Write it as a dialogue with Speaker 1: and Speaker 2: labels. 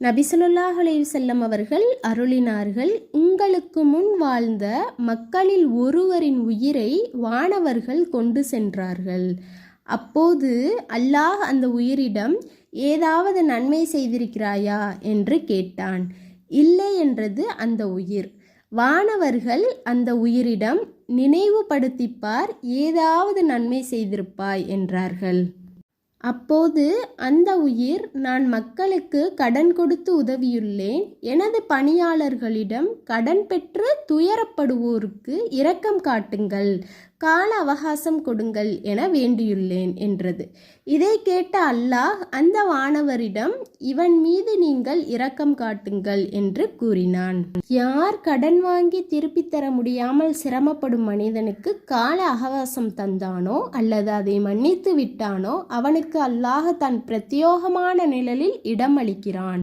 Speaker 1: நபிசல்லாஹ் செல்லம் அவர்கள் அருளினார்கள் உங்களுக்கு முன் வாழ்ந்த மக்களில் ஒருவரின் உயிரை வானவர்கள் கொண்டு சென்றார்கள். அப்போது அல்லாஹ் அந்த உயிரிடம் ஏதாவது நன்மை செய்திருக்கிறாயா? என்று கேட்டான். இல்லை என்றது அந்த உயிர். வானவர்கள் அந்த உயிரிடம் நினைவுபடுத்திப்பார் ஏதாவது நன்மை செய்திருப்பாய் என்றார்கள். அப்போது அந்த உயிர் நான் மக்களுக்கு கடன் கொடுத்து உதவியுள்ளேன். எனது பணியாளர்களிடம் கடன் பெற்று துயரப்படுவோருக்கு இரக்கம் காட்டுங்கள். கால அவகாசம் கொடுங்கள் என வேண்டியுள்ளேன் என்றது. இதை கேட்ட அல்லாஹ் அந்த வானவரிடம் இவன் மீது நீங்கள் இரக்கம் காட்டுங்கள் என்று கூறினான். யார் கடன் வாங்கி திருப்பித் தர முடியாமல் சிரமப்படும் மனிதனுக்கு கால அவகாசம் தந்தானோ அல்லது அதை மன்னித்து விட்டானோ அவனுக்கு அல்லாஹ் தன் பிரத்யோகமான நிழலில் இடமளிக்கிறான்.